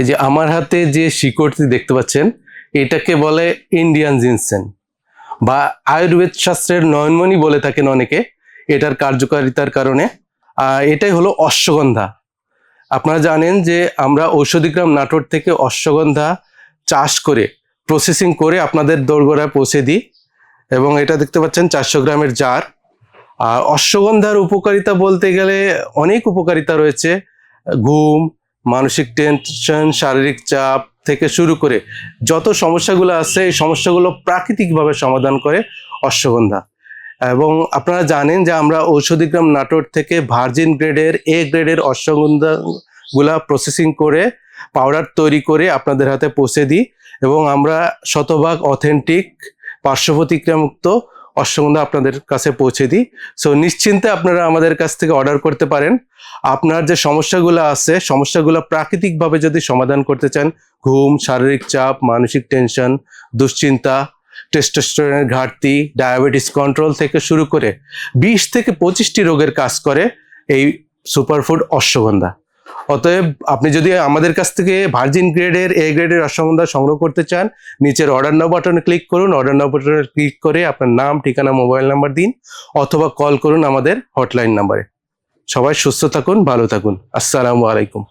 এই যে আমার হাতে যে শিকড়টি দেখতে পাচ্ছেন, এটাকে বলে ইন্ডিয়ান জিনসেন বা আয়ুর্বেদ শাস্ত্রের নয়নমণি বলে থাকেন অনেকে, এটার কার্যকারিতার কারণে। এটাই হলো অশ্বগন্ধা। আপনারা জানেন যে আমরা ঔষধিগ্রাম নাটোর থেকে অশ্বগন্ধা চাষ করে প্রসেসিং করে আপনাদের দোরগোড়ায় পৌঁছে দিই। এবং এটা দেখতে পাচ্ছেন চারশো গ্রামের জার। আর অশ্বগন্ধার উপকারিতা বলতে গেলে অনেক উপকারিতা রয়েছে। ঘুম মানসিক টেনশন শারীরিক চাপ থেকে শুরু করে যত সমস্যাগুলো আছে, এই সমস্যাগুলো প্রাকৃতিকভাবে সমাধান করে অশ্বগন্ধা। এবং আপনারা জানেন যে আমরা ঔষধিগ্রাম নাটোর থেকে ভার্জিন গ্রেডের এ গ্রেডের অশ্বগন্ধাগুলা প্রসেসিং করে পাউডার তৈরি করে আপনাদের হাতে পৌঁছে দিই এবং আমরা শতভাগ অথেন্টিক পার্শ্ব প্রতিক্রিয়ামুক্ত অশ্বগন্ধা আপনাদের কাছে পৌঁছে দিই। সো নিশ্চিন্তে আপনারা আমাদের কাছ থেকে অর্ডার করতে পারেন। আপনার যে সমস্যাগুলো আছে, সমস্যাগুলো প্রাকৃতিকভাবে যদি সমাধান করতে চান, ঘুম, শারীরিক চাপ, মানসিক টেনশন দুশ্চিন্তা টেস্টোস্টেরনের ঘাটতি ডায়াবেটিস কন্ট্রোল থেকে শুরু করে বিশ থেকে পঁচিশটি রোগের কাজ করে এই সুপারফুড অশ্বগন্ধা। অতএব আপনি যদি আমাদের কাছ থেকে ভার্জিন গ্রেডের এ গ্রেডের অশ্বগন্ধা সংগ্রহ করতে চান, নিচের অর্ডার নাও বাটনে ক্লিক করুন। অর্ডার নাও বাটনে ক্লিক করে আপনার নাম, ঠিকানা মোবাইল নাম্বার দিন, অথবা কল করুন আমাদের হটলাইন নাম্বারে সবাই সুস্থ থাকুন, ভালো থাকুন। আসসালামু আলাইকুম।